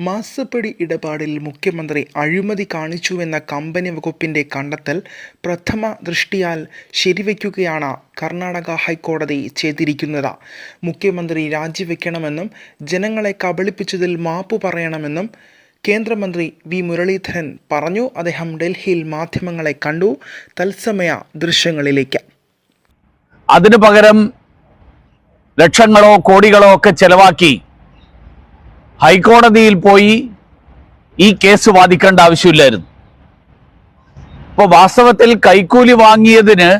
മാസപ്പടി ഇടപാടിൽ മുഖ്യമന്ത്രി അഴിമതി കാണിച്ചുവെന്ന കമ്പനി വകുപ്പിന്റെ കണ്ടെത്തൽ പ്രഥമ ദൃഷ്ടിയാൽ ശരിവയ്ക്കുകയാണ് കർണാടക ഹൈക്കോടതി ചെയ്തിരിക്കുന്നത്. മുഖ്യമന്ത്രി രാജിവെക്കണമെന്നും ജനങ്ങളെ കബളിപ്പിച്ചതിൽ മാപ്പു പറയണമെന്നും കേന്ദ്രമന്ത്രി വി. മുരളീധരൻ പറഞ്ഞു. അദ്ദേഹം ഡൽഹിയിൽ മാധ്യമങ്ങളെ കണ്ടു. തത്സമയ ദൃശ്യങ്ങളിലേക്ക്. അതിനു പകരം ലക്ഷങ്ങളോ കോടികളോ ഒക്കെ ചെലവാക്കി ഹൈക്കോടതിയിൽ പോയി ഈ കേസ് വാദിക്കേണ്ട ആവശ്യമില്ലായിരുന്നു. ഇപ്പൊ വാസ്തവത്തിൽ കൈക്കൂലി വാങ്ങിയതിന്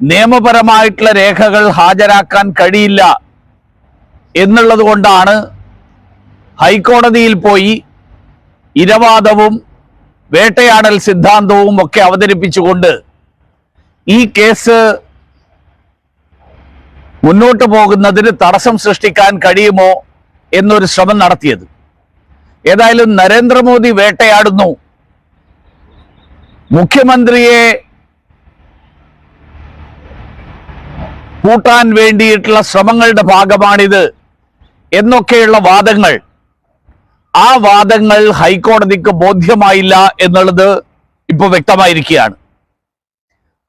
നിയമപരമായിട്ടുള്ള രേഖകൾ ഹാജരാക്കാൻ കഴിയില്ല എന്നുള്ളത് കൊണ്ടാണ് ഹൈക്കോടതിയിൽ പോയി ഇരവാദവും വേട്ടയാടൽ സിദ്ധാന്തവും ഒക്കെ അവതരിപ്പിച്ചുകൊണ്ട് ഈ കേസ് മുന്നോട്ട് പോകുന്നതിന് തടസ്സം സൃഷ്ടിക്കാൻ കഴിയുമോ എന്നൊരു ശ്രമം നടത്തിയത്. ഏതായാലും നരേന്ദ്രമോദി വേട്ടയാടുന്നു. മുഖ്യമന്ത്രിയെ കൂട്ടാൻ വേണ്ടിയിട്ടുള്ള ശ്രമങ്ങളുടെ ഭാഗമാണിത് എന്നൊക്കെയുള്ള വാദങ്ങൾ. ആ വാദങ്ങൾ ഹൈക്കോടതിക്ക് ബോധ്യമായില്ല എന്നുള്ളത് ഇപ്പോൾ വ്യക്തമായിരിക്കുകയാണ്.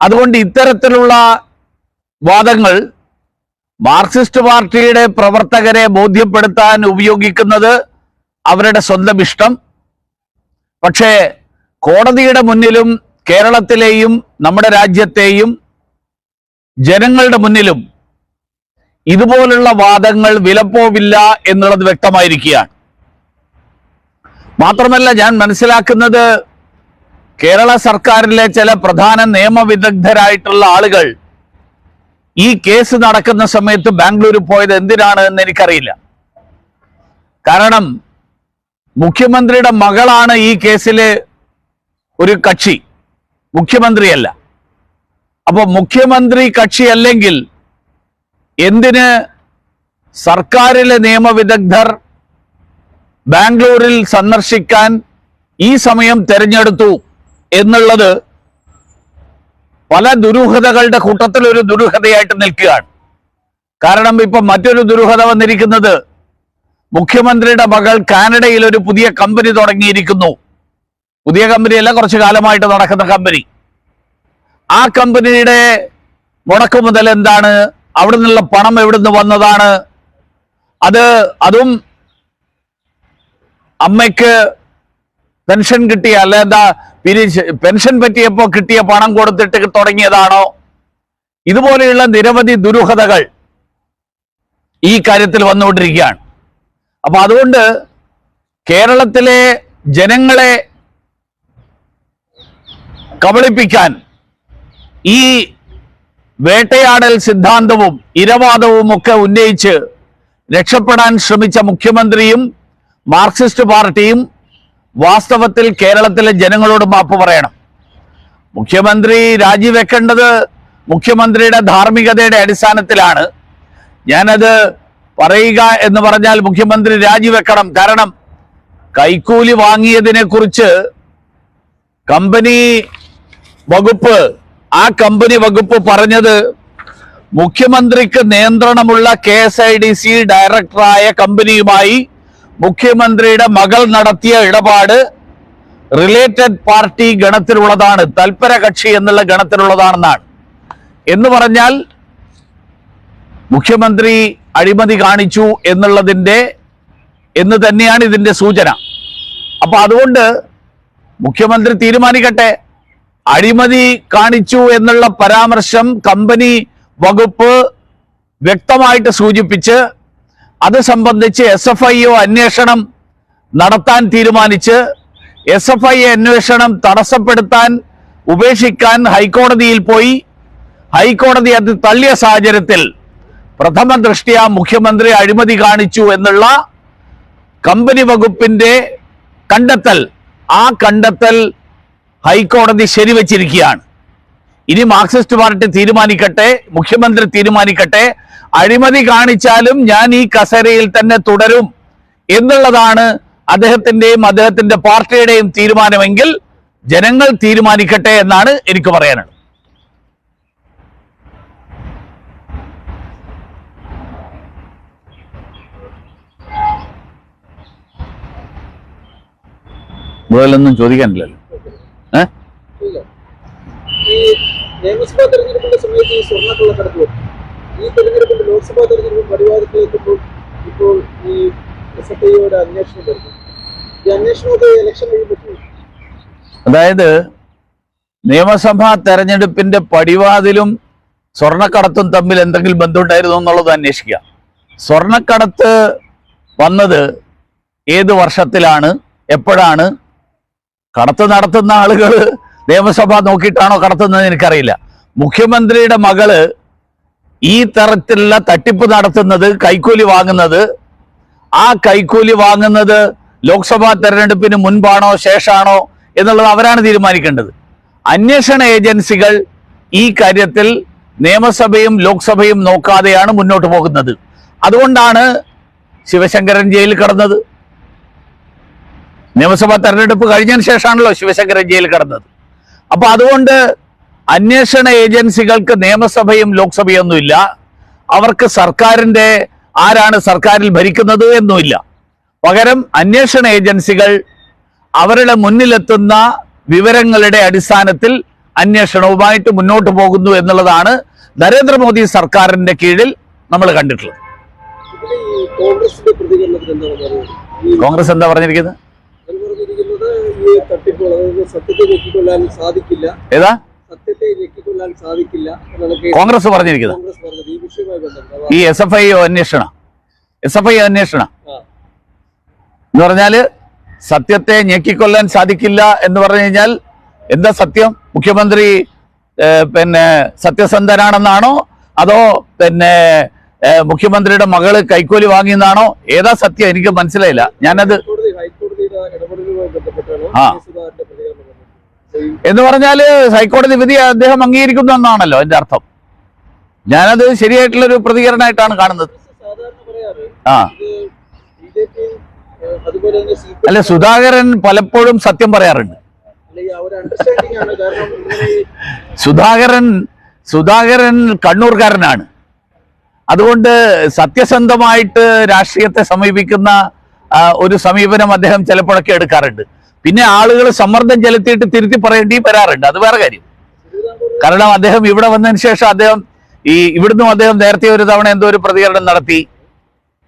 അതുകൊണ്ട് ഇത്തരത്തിലുള്ള വാദങ്ങൾ മാർക്സിസ്റ്റ് പാർട്ടിയുടെ പ്രവർത്തകരെ ബോധ്യപ്പെടുത്താൻ ഉപയോഗിക്കുന്നത് അവരുടെ സ്വന്തം ഇഷ്ടം. പക്ഷേ കോടതിയുടെ മുന്നിലും കേരളത്തിലെയും നമ്മുടെ രാജ്യത്തെയും ജനങ്ങളുടെ മുന്നിലും ഇതുപോലുള്ള വാദങ്ങൾ വിലപ്പോവില്ല എന്നുള്ളത് വ്യക്തമായിരിക്കുകയാണ്. മാത്രമല്ല ഞാൻ മനസ്സിലാക്കുന്നത് കേരള സർക്കാരിലെ ചില പ്രധാന നിയമവിദഗ്ധരായിട്ടുള്ള ആളുകൾ ഈ കേസ് നടക്കുന്ന സമയത്ത് ബാംഗ്ലൂർ പോയത് എന്തിനാണ് എന്ന് എനിക്കറിയില്ല. കാരണം മുഖ്യമന്ത്രിയുടെ മകളാണ് ഈ കേസിലെ ഒരു കക്ഷി മുഖ്യമന്ത്രിയല്ല. അപ്പോൾ മുഖ്യമന്ത്രി കക്ഷി അല്ലെങ്കിൽ എന്തിന് സർക്കാരിലെ നിയമവിദഗ്ധർ ബാംഗ്ലൂരിൽ സന്ദർശിക്കാൻ ഈ സമയം തെരഞ്ഞെടുത്തു എന്നുള്ളത് പല ദുരൂഹതകളുടെ കൂട്ടത്തിൽ ഒരു ദുരൂഹതയായിട്ട് നിൽക്കുകയാണ്. കാരണം ഇപ്പൊ മറ്റൊരു ദുരൂഹത വന്നിരിക്കുന്നത് മുഖ്യമന്ത്രിയുടെ മകൾ കാനഡയിൽ ഒരു പുതിയ കമ്പനി തുടങ്ങിയിരിക്കുന്നു. പുതിയ കമ്പനിയല്ല കുറച്ചു കാലമായിട്ട് നടക്കുന്ന കമ്പനി. ആ കമ്പനിയുടെ മുടക്കു മുതൽ എന്താണ്? അവിടെ നിന്നുള്ള പണം എവിടുന്ന് വന്നതാണ്? അത് അതും അമ്മയ്ക്ക് പെൻഷൻ കിട്ടിയ അല്ല എന്താ പെൻഷൻ പറ്റിയപ്പോൾ കിട്ടിയ പണം കൊടുത്തിട്ട് തുടങ്ങിയതാണോ? ഇതുപോലെയുള്ള നിരവധി ദുരൂഹതകൾ ഈ കാര്യത്തിൽ വന്നുകൊണ്ടിരിക്കുകയാണ്. അപ്പൊ അതുകൊണ്ട് കേരളത്തിലെ ജനങ്ങളെ കബളിപ്പിക്കാൻ ഈ വേട്ടയാടൽ സിദ്ധാന്തവും ഇരവാദവും ഒക്കെ ഉന്നയിച്ച് രക്ഷപ്പെടാൻ ശ്രമിച്ച മുഖ്യമന്ത്രിയും മാർക്സിസ്റ്റ് പാർട്ടിയും വാസ്തവത്തിൽ കേരളത്തിലെ ജനങ്ങളോട് മാപ്പ് പറയണം. മുഖ്യമന്ത്രി രാജിവെക്കേണ്ടത് മുഖ്യമന്ത്രിയുടെ ധാർമ്മികതയുടെ അടിസ്ഥാനത്തിലാണ്. ഞാനത് പറയുക എന്ന് പറഞ്ഞാൽ മുഖ്യമന്ത്രി രാജിവെക്കണം. കാരണം കൈക്കൂലി വാങ്ങിയതിനെ കുറിച്ച് കമ്പനി വകുപ്പ് ആ കമ്പനി വകുപ്പ് പറഞ്ഞത് മുഖ്യമന്ത്രിക്ക് നിയന്ത്രണമുള്ള K S I D C ഡയറക്ടറായ കമ്പനിയുമായി മുഖ്യമന്ത്രിയുടെ മകൾ നടത്തിയ ഇടപാട് റിലേറ്റഡ് പാർട്ടി ഗണത്തിലുള്ളതാണ് തൽപര കക്ഷി എന്നുള്ള ഗണത്തിലുള്ളതാണെന്നാണ്. എന്ന് പറഞ്ഞാൽ മുഖ്യമന്ത്രി അഴിമതി കാണിച്ചു എന്നുള്ളതിന്റെ എന്ന് തന്നെയാണ് ഇതിന്റെ സൂചന. അപ്പൊ അതുകൊണ്ട് മുഖ്യമന്ത്രി തീരുമാനിക്കട്ടെ. അഴിമതി കാണിച്ചു എന്നുള്ള പരാമർശം കമ്പനി വകുപ്പ് വ്യക്തമായിട്ട് സൂചിപ്പിച്ച് അത് സംബന്ധിച്ച് എസ് എഫ് ഐ ഒ അന്വേഷണം നടത്താൻ തീരുമാനിച്ച് എസ് എഫ് ഐ അന്വേഷണം തടസ്സപ്പെടുത്താൻ ഉപേക്ഷിക്കാൻ ഹൈക്കോടതിയിൽ പോയി. ഹൈക്കോടതി അത് തള്ളിയ സാഹചര്യത്തിൽ പ്രഥമ ദൃഷ്ടിയ മുഖ്യമന്ത്രി അഴിമതി കാണിച്ചു എന്നുള്ള കമ്പനി വകുപ്പിന്റെ കണ്ടെത്തൽ. ആ കണ്ടെത്തൽ ഹൈക്കോടതി ശരിവച്ചിരിക്കുകയാണ്. ഇനി മാർക്സിസ്റ്റ് പാർട്ടി തീരുമാനിക്കട്ടെ മുഖ്യമന്ത്രി തീരുമാനിക്കട്ടെ അഴിമതി കാണിച്ചാലും ഞാൻ ഈ കസേരയിൽ തന്നെ തുടരും എന്നുള്ളതാണ് അദ്ദേഹത്തിന്റെയും അദ്ദേഹത്തിന്റെ പാർട്ടിയുടെയും തീരുമാനമെങ്കിൽ ജനങ്ങൾ തീരുമാനിക്കട്ടെ എന്നാണ് എനിക്ക് പറയാനുള്ളത്. ൊന്നും ചോദിക്കാനില്ലല്ലോ. ഈ നിയമസഭാ തെരഞ്ഞെടുപ്പിന്റെ സമയത്ത് ഈ സ്വർണക്കള്ളക്കടത്ത്. ഈ തെരഞ്ഞെടുപ്പിന്റെ ലോക്സഭാ തെരഞ്ഞെടുപ്പ് പരിപാടിയിലെത്തുമ്പോൾ ഇപ്പോൾ ഈ എസ് എഫ് ഐയുടെ അന്വേഷണം വരുന്നു. ഈ അന്വേഷണമൊക്കെ ഇലക്ഷൻ കഴിയുമ്പോൾ. അതായത് നിയമസഭാ തെരഞ്ഞെടുപ്പിന്റെ പടിവാതിലും സ്വർണക്കടത്തും തമ്മിൽ എന്തെങ്കിലും ബന്ധമുണ്ടായിരുന്നു എന്നുള്ളത് അന്വേഷിക്കുക സ്വർണക്കടത്ത് വന്നത് ഏത് വർഷത്തിലാണ്? എപ്പോഴാണ്? കടത്ത് നടത്തുന്ന ആളുകൾ നിയമസഭ നോക്കിയിട്ടാണോ കടത്തുന്നത് എനിക്കറിയില്ല. മുഖ്യമന്ത്രിയുടെ മകൾ ഈ തരത്തിലുള്ള തട്ടിപ്പ് നടത്തുന്നത് കൈക്കൂലി വാങ്ങുന്നത് ആ കൈക്കൂലി വാങ്ങുന്നത് ലോക്സഭാ തെരഞ്ഞെടുപ്പിന് മുൻപാണോ ശേഷാണോ എന്നുള്ളത് അവരാണ് തീരുമാനിക്കേണ്ടത്. അന്വേഷണ ഏജൻസികൾ ഈ കാര്യത്തിൽ നിയമസഭയും ലോക്സഭയും നോക്കാതെയാണ് മുന്നോട്ട് പോകുന്നത്. അതുകൊണ്ടാണ് ശിവശങ്കരൻ ജയിൽ കടന്നത്. നിയമസഭാ തെരഞ്ഞെടുപ്പ് കഴിഞ്ഞതിന് ശേഷമാണല്ലോ ശിവശങ്കരൻ ജയിൽ കടന്നത്. അപ്പൊ അതുകൊണ്ട് അന്വേഷണ ഏജൻസികൾക്ക് നിയമസഭയും ലോക്സഭയൊന്നുമില്ല. അവർക്ക് സർക്കാരിന്റെ ആരാണ് സർക്കാരിൽ ഭരിക്കുന്നത് എന്നുമില്ല. പകരം അന്വേഷണ ഏജൻസികൾ അവരുടെ മുന്നിലെത്തുന്ന വിവരങ്ങളുടെ അടിസ്ഥാനത്തിൽ അന്വേഷണവുമായിട്ട് മുന്നോട്ട് പോകുന്നു എന്നുള്ളതാണ് നരേന്ദ്രമോദി സർക്കാരിന്റെ കീഴിൽ നമ്മൾ കണ്ടിട്ടുള്ളത്. കോൺഗ്രസ് എന്താ പറഞ്ഞിരിക്കുന്നത്? തട്ടിപ്പുകൾ സത്യത്തെ സാധിക്കില്ല. ഏതാ? സാധിക്കില്ല കോൺഗ്രസ് പറഞ്ഞിരിക്കുന്നത്. ഈ എസ് എഫ് ഐ അന്വേഷണം. എസ് എഫ് ഐ അന്വേഷണം. എന്ന് പറഞ്ഞാൽ സത്യത്തെ ഞെക്കിക്കൊല്ലാൻ സാധിക്കില്ല എന്ന് പറഞ്ഞു കഴിഞ്ഞാൽ എന്താ സത്യം? മുഖ്യമന്ത്രി പിന്നെ സത്യസന്ധനാണെന്നാണോ? അതോ പിന്നെ മുഖ്യമന്ത്രിയുടെ മകൾ കൈക്കൂലി വാങ്ങിയെന്നാണോ? ഏതാ സത്യം? എനിക്ക് മനസ്സിലായില്ല. ഞാനത് ആ. കെ. സുധാകരന്റെ പ്രതികരണം വന്നത്. So, ഈ എന്ന് പറഞ്ഞാൽ ഹൈക്കോടതി വിധി അദ്ദേഹം അംഗീകരിക്കുന്നു എന്നാണല്ലോ എന്റെ അർത്ഥം. ഞാനത് ശരിയായിട്ടുള്ള ഒരു പ്രതികരണമായിട്ടാണ് കാണുന്നത്. ആ. അല്ല സുധാകരൻ പലപ്പോഴും സത്യം പറയാറുണ്ട്. സുധാകരൻ സുധാകരൻ കണ്ണൂർക്കാരനാണ്. അതുകൊണ്ട് സത്യസന്ധമായിട്ട് രാഷ്ട്രീയത്തെ സമീപിക്കുന്ന ഒരു സമീപനം അദ്ദേഹം ചിലപ്പോഴൊക്കെ എടുക്കാറുണ്ട്. പിന്നെ ആളുകൾ സമ്മർദ്ദം ചെലുത്തിയിട്ട് തിരുത്തി പറയേണ്ടി വരാറുണ്ട്. അത് വേറെ കാര്യം. കാരണം അദ്ദേഹം ഇവിടെ വന്നതിന് ശേഷം അദ്ദേഹം ഈ ഇവിടുന്നും അദ്ദേഹം നേരത്തെ ഒരു തവണ എന്തോ ഒരു പ്രതികരണം നടത്തി.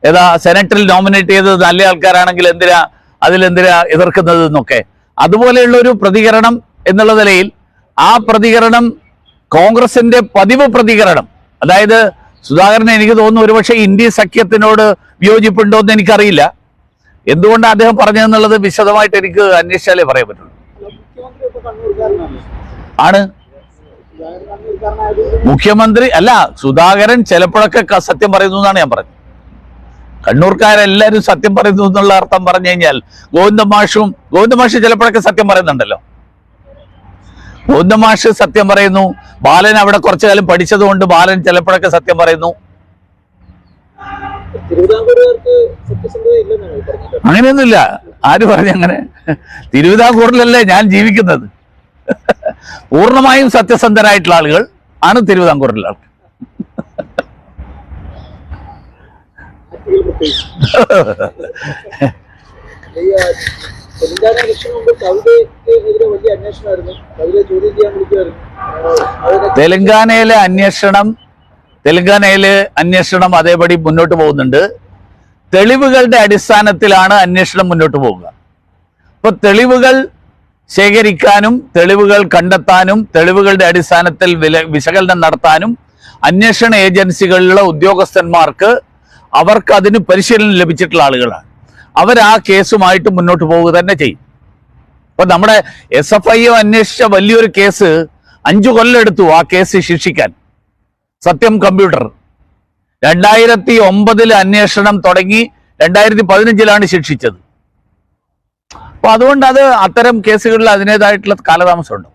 ഏതാ സെനറ്റിൽ നോമിനേറ്റ് ചെയ്തത് നല്ല ആൾക്കാരാണെങ്കിൽ എന്തിനാ അതിലെന്തിനാ എതിർക്കുന്നത് എന്നൊക്കെ. അതുപോലെയുള്ള ഒരു പ്രതികരണം എന്നുള്ള നിലയിൽ ആ പ്രതികരണം കോൺഗ്രസിന്റെ പതിവ് പ്രതികരണം. അതായത് സുധാകരൻ എനിക്ക് തോന്നുന്നു ഒരുപക്ഷെ ഇന്ത്യ സഖ്യത്തിനോട് വിയോജിപ്പുണ്ടോ എന്ന് എനിക്കറിയില്ല. എന്തുകൊണ്ടാണ് അദ്ദേഹം പറഞ്ഞതെന്നുള്ളത് വിശദമായിട്ട് എനിക്ക് അന്വേഷിച്ചാലേ പറയാൻ പറ്റുള്ളൂ. ആണ്. മുഖ്യമന്ത്രി അല്ല സുധാകരൻ ചിലപ്പോഴൊക്കെ സത്യം പറയുന്നു എന്നാണ് ഞാൻ പറഞ്ഞത്. കണ്ണൂർക്കാരെല്ലാരും സത്യം പറയുന്നു എന്നുള്ള അർത്ഥം പറഞ്ഞു കഴിഞ്ഞാൽ ഗോവിന്ദമാഷും ഗോവിന്ദമാഷ് ചിലപ്പോഴൊക്കെ സത്യം പറയുന്നുണ്ടല്ലോ. ഗോവിന്ദമാഷ് സത്യം പറയുന്നു. ബാലൻ അവിടെ കുറച്ചു കാലം പഠിച്ചതുകൊണ്ട് ബാലൻ ചിലപ്പോഴൊക്കെ സത്യം പറയുന്നു. അങ്ങനെയൊന്നുമില്ല. ആര് പറഞ്ഞു അങ്ങനെ? തിരുവിതാംകൂറിലല്ലേ ഞാൻ ജീവിക്കുന്നത്? പൂർണമായും സത്യസന്ധരായിട്ടുള്ള ആളുകൾ ആണ് തിരുവിതാംകൂറിലെ ആൾക്ക് തെലങ്കാന ഇലക്ഷന് മുമ്പ് കവിതയ്ക്കെതിരെ വലിയ അന്വേഷണമായിരുന്നു. കവിതയെ ചോദ്യം ചെയ്യാൻ വിളിക്കുമായിരുന്നു. തെലങ്കാനയിലെ അന്വേഷണം തെലങ്കാനയിലെ അന്വേഷണം അതേപടി മുന്നോട്ട് പോകുന്നുണ്ട്. തെളിവുകളുടെ അടിസ്ഥാനത്തിലാണ് അന്വേഷണം മുന്നോട്ട് പോവുക അപ്പോൾ തെളിവുകൾ ശേഖരിക്കാനും തെളിവുകൾ കണ്ടെത്താനും തെളിവുകളുടെ അടിസ്ഥാനത്തിൽ വില വിശകലനം നടത്താനും അന്വേഷണ ഏജൻസികളിലെ ഉദ്യോഗസ്ഥന്മാർക്ക് അവർക്ക് അതിന് പരിശീലനം ലഭിച്ചിട്ടുള്ള ആളുകളാണ്. അവർ ആ കേസുമായിട്ട് മുന്നോട്ട് പോവുക തന്നെ ചെയ്യും. അപ്പോൾ നമ്മുടെ എസ് എഫ് ഐ അന്വേഷിച്ച വലിയൊരു കേസ് അഞ്ചു കൊല്ലം എടുത്തു ആ കേസ് ശിക്ഷിക്കാൻ. സത്യം കമ്പ്യൂട്ടർ. രണ്ടായിരത്തി ഒമ്പതിൽ അന്വേഷണം തുടങ്ങി രണ്ടായിരത്തി പതിനഞ്ചിലാണ് ശിക്ഷിച്ചത്. അപ്പൊ അതുകൊണ്ട് അത് അത്തരം കേസുകളിൽ അതിന്റെതായിട്ടുള്ള കാലതാമസമുണ്ട്.